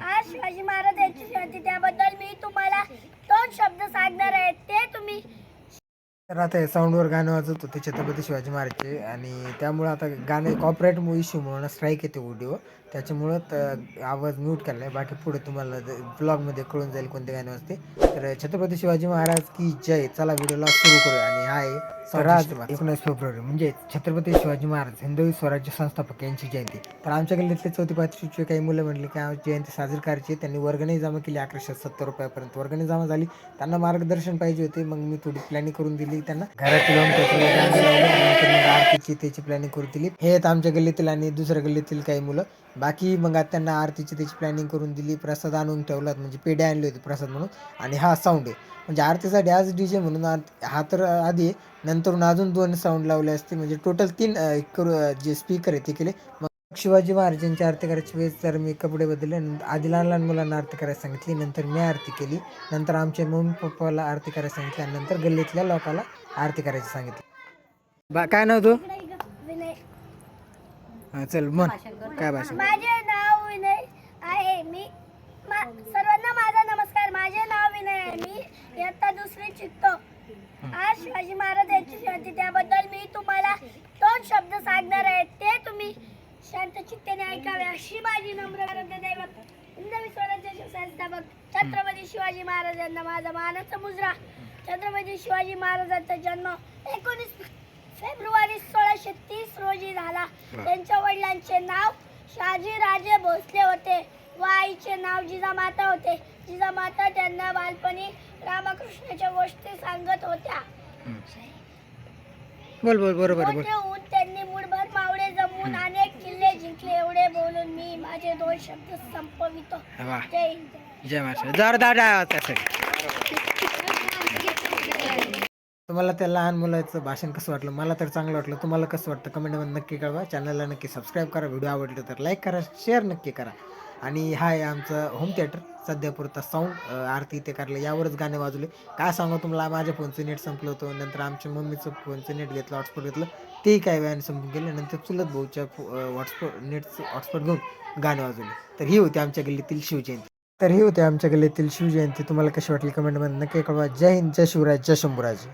आज शिवाजी महाराजांची जयंती त्याबद्दल मी तुम्हाला दोन शब्द सांगणार आहे. ते तुम्ही तर आता हे साऊंडवर गाणं वाजवत होते छत्रपती शिवाजी महाराजचे. आणि त्यामुळं आता गाणे कॉपराईट इश्यू म्हणून स्ट्राईक येते ऑडिओ त्याच्यामुळं त- आवाज म्यूट केला आहे बाकी पुढे तुम्हाला ब्लॉगमध्ये कळून जाईल कोणते गाणे वाजते. तर छत्रपती शिवाजी महाराज की जय. चला व्हिडिओला सुरू करूया. आणि हा आहे तर आज एकोणीस फेब्रुवारी. म्हणजे छत्रपती शिवाजी महाराज हिंदवी स्वराज्य संस्थापक यांची जयंती. तर आमच्या गल्लीतले चौथी पाचवीचे काही मुलं म्हणले की जयंती साजरी करायची. त्यांनी वर्गणी जमा केली अकराशे सत्तर रुपयापर्यंत. वर्गणी जमा झाली. त्यांना मार्गदर्शन पाहिजे होते. मग मी थोडी प्लॅनिंग करून दिली. त्यांना. घरात लावून आरतीची त्याची प्लॅनिंग करून दिली. हे आहेत आमच्या गल्लीतील आणि दुसऱ्या गल्लीतील काही मुलं. बाकी मग आता त्यांना आरतीची त्याची प्लॅनिंग करून दिली. प्रसाद आणून ठेवलात. म्हणजे पेढे आणले होते प्रसाद म्हणून. आणि हा साऊंड आहे. म्हणजे आरतीसाठी आज डी जे म्हणून हा तर आधी नंतर नंतरून अजून दोन साऊंड लावले असते. म्हणजे टोटल तीन करू जे स्पीकर आहे ते केले. मग शिवाजी महाराजांची आरती करायची वेळेस तर मी कपडे बदलले आधी लहान लहान मुलांना आरती करायला सांगितली नंतर मी आरती केली नंतर आमच्या मम्मी पप्पाला आरती करायला सांगितली आणि नंतर गल्लीतल्या लोकांना आरती करायची सांगितली. बा काय नाव तू? हा, चल म्हण. काय भाषा? माझे नाव विनय आहे. मी मा- सर्वांना माझा नमस्कार. माझे नाव विनय आहे. मी इयत्ता दुसरी शिकतो आज शिवाजी महाराज यांची जयंती त्याबद्दल मी तुम्हाला दोन शब्द सांगणार आहे ते तुम्ही शांत चित्तेने ऐकावे अशी माझी नम्र दैवत हिंदवी स्वराज्याचे संस्थापक छत्रपती शिवाजी महाराजांना माझा मानाचा मुजरा. छत्रपती शिवाजी महाराजांचा जन्म एकोणीस फेब्रुवारी सोळाशे तीस रोजी झाला. त्यांच्या वडिलांचे नाव शहाजी राजे भोसले होते. व आईचे नाव जिजामाता होते. जिजामाता त्यांना बालपणी रामकृष्णाच्या गोष्टी सांगत होत्या. बोल बोल बरोबर माझे दोन शब्द संपवितो. वा जय हिंद. जय महाराष्ट्र. जोरदार आवाज तुम्हाला त्या लहान मुलाचं भाषण कसं वाटलं मला तर चांगलं वाटलं. तुम्हाला कसं वाटतं कमेंटमध्ये नक्की कळवा. चॅनलला नक्की सबस्क्राईब करा. व्हिडिओ आवडलं तर लाईक करा शेअर नक्की करा. आणि हा आहे आमचं होम थिएटर सध्या पुरता साऊंड आरती ते करायला. यावरच गाणे वाजवले. काय सांगू तुम्हाला माझ्या फोनचं नेट संपलं होतं. नंतर आमच्या मम्मीचं फोनचं नेट घेतलं हॉटस्पॉट घेतलं. तेही काय वेळाने संपून गेलं. नंतर चुलत भाऊच्या हॉटस्पॉट नेटचं हॉटस्पॉट घेऊन गाणे वाजवले. तर ही होती आमच्या गल्लीतील शिवजयंती. तर ही होती आमच्या गल्लीतील शिवजयंती. तुम्हाला कशी वाटली कमेंटमध्ये नक्की कळवा. जय हिंद जय शिवराज जय शंभूराज.